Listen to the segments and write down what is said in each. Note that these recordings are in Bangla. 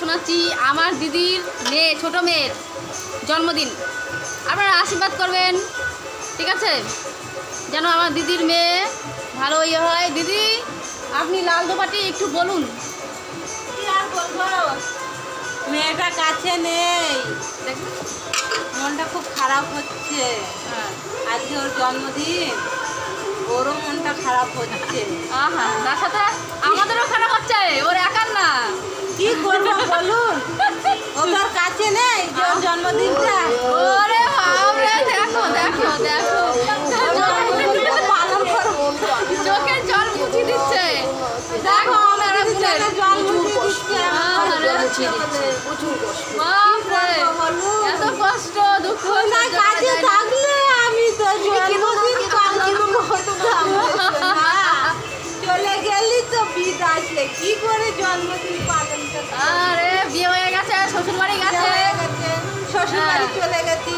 শোনাচ্ছি আমার দিদির মেয়ে ছোট মেয়ের জন্মদিন। আপনারা আশীর্বাদ করবেন ঠিক আছে? যেন আমার দিদির মেয়ে ভালো ইয়ে হয়। দিদি আপনি লাল দোপাটি একটু বলুন। আর বলব? মেয়েটা কাছে নেই। মনটা খুব খারাপ হচ্ছে। হ্যাঁ। আজকে ওর জন্মদিন। ওরও মনটা খারাপ হচ্ছে। আহা তার নেই জন্মদিনটা? ওরে বাপরে দেখো দেখো দেখো। পালন জল মুছি দিচ্ছে। দেখো জন্য জল মুছিয়ে দিচ্ছে। প্রচুর বাপরে চলে গেছি।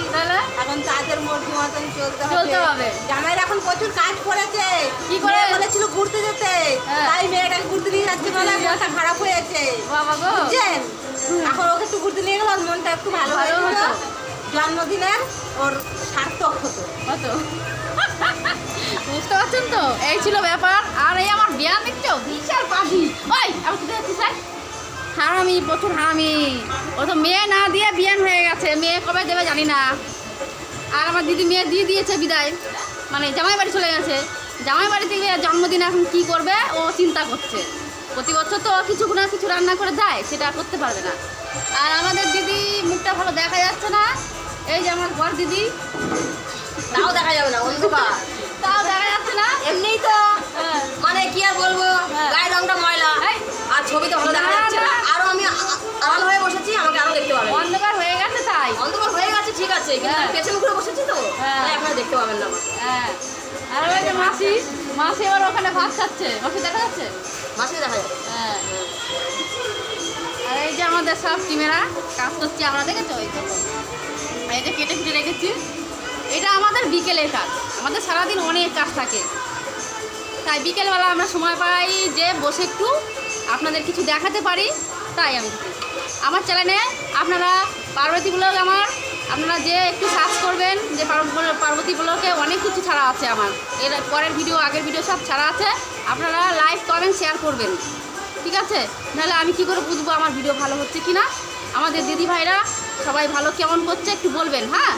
এখন তাদের মর্জি মতন চলতে চলতে হবে। জামাইয়ের এখন প্রচুর কাজ করেছে। কি করে? বলেছিল ঘুরতে যেতে। হ্যাঁ। তাই মেয়েটাকে ঘুরতে নিয়ে যাচ্ছে বলে মনটা খারাপ হয়েছে। বাবা গো। বুঝছেন? এখন ওকে একটু ঘুরতে নিয়ে গেল মনটা একটু ভালো ভালো হয়েছিল। জন্মদিনের ওর সার্থক হতো। বুঝতে পারছেন তো? এই ছিল ব্যাপার। আর এই আমার হারামি প্রচুর হারামি। ও তো মেয়ে না দিয়ে বিয়ান হয়ে গেছে। মেয়ে কবে দেবে জানি না। আর আমার দিদি মেয়ে দিয়ে দিয়েছে বিদায়। মানে জামাই বাড়ি চলে গেছে। জামাই বাড়ি থেকে জন্মদিন এখন কি করবে? ও চিন্তা করছে। প্রতি বছর তো কিছু না কিছু রান্না করে যায় সেটা করতে পারবে না। আর আমাদের দিদি মুখটা ভালো দেখা যাচ্ছে না। এই যে আমার বর দিদি। তাও দেখা যাবে না আছে কিন্তু। আমি পেছন ঘুরে বসেছি তো? হ্যাঁ। তাই আপনারা দেখতে পাবেন না আমাকে। হ্যাঁ। আর ওই যে মাসি মাসি এবার ওখানে ভাত খাচ্ছে। মাসি দেখা যাচ্ছে? মাসে দেখা যাবে হ্যাঁ। আর এই যে আমাদের সব টিমেরা কাজ করছি আমরা দেখেছ? দেখো। এই যে কেটে কেটে রেখেছি। এটা আমাদের বিকেলের কাজ। আমাদের সারাদিন অনেক কাজ থাকে। তাই বিকেলবেলা আমরা সময় পাই যে বসে একটু আপনাদের কিছু দেখাতে পারি তাই আমি। আমার চ্যানেলে আপনারা পার্বতী ব্লগ আমার আপনারা যে একটু সার্চ করবেন, যে পার্ব- পার্বতী ব্লকে অনেক কিছু ছাড়া আছে আমার। এর পরের ভিডিও আগের ভিডিও সব ছাড়া আছে। আপনারা লাইক কমেন্ট শেয়ার করবেন। ঠিক আছে? নাহলে আমি কি করে বুঝব আমার ভিডিও ভালো হচ্ছে কি না আমাদের দিদি ভাইরা সবাই ভালো কেমন করছে একটু বলবেন হ্যাঁ?